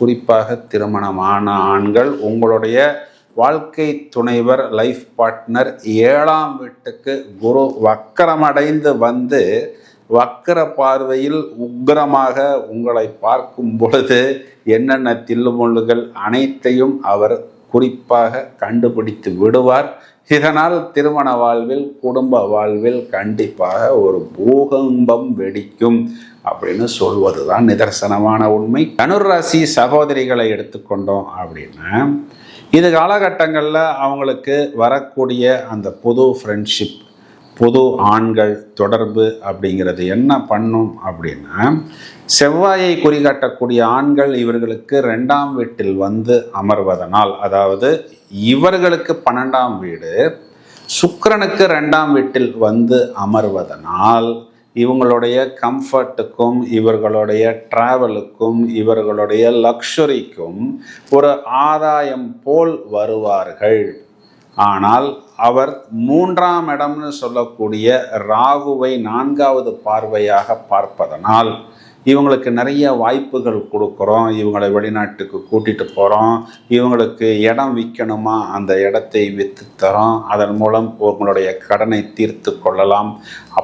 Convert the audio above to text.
குறிப்பாக திருமணமான ஆண்கள் உங்களுடைய வாழ்க்கை துணைவர் லைஃப் பார்ட்னர் ஏழாம் வீட்டுக்கு குரு வக்கரமடைந்து வந்து வக்கர பார்வையில் உக்கிரமாக உங்களை பார்க்கும் பொழுது என்னென்ன தில்லுமுள்ளுகள் அனைத்தையும் அவர் குறிப்பாக கண்டுபிடித்து விடுவார். இதனால் திருமண வாழ்வில் குடும்ப வாழ்வில் கண்டிப்பாக ஒரு பூகம்பம் வெடிக்கும் அப்படின்னு சொல்வது தான் நிதர்சனமான உண்மை. தனுராசி சகோதரிகளை எடுத்துக்கொண்டோம் அப்படின்னா இது காலகட்டங்களில் அவங்களுக்கு வரக்கூடிய அந்த புது ஃப்ரெண்ட்ஷிப் புது ஆண்கள் தொடர்பு அப்படிங்கிறது என்ன பண்ணும் அப்படின்னா செவ்வாயை குறிகாட்டக்கூடிய ஆண்கள் இவர்களுக்கு ரெண்டாம் வீட்டில் வந்து அமர்வதனால் அதாவது இவர்களுக்கு பன்னெண்டாம் வீடு சுக்கிரனுக்கு ரெண்டாம் வீட்டில் வந்து அமர்வதனால் இவங்களுடைய கம்ஃபர்ட்டுக்கும் இவர்களுடைய ட்ராவலுக்கும் இவர்களுடைய லக்ஷரிக்கும் ஒரு ஆதாயம் போல் வருவார்கள். ஆனால் அவர் மூன்றாம் இடம்னு சொல்லக்கூடிய ராகுவை நான்காவது பார்வையாக பார்ப்பதனால் இவங்களுக்கு நிறைய வாய்ப்புகள் கொடுக்குறோம். இவங்களை வெளிநாட்டுக்கு கூட்டிகிட்டு போகிறோம் இவங்களுக்கு இடம் விற்கணுமா? அந்த இடத்தை விற்று தரோம். அதன் மூலம் உங்களுடைய கடனை தீர்த்து கொள்ளலாம்.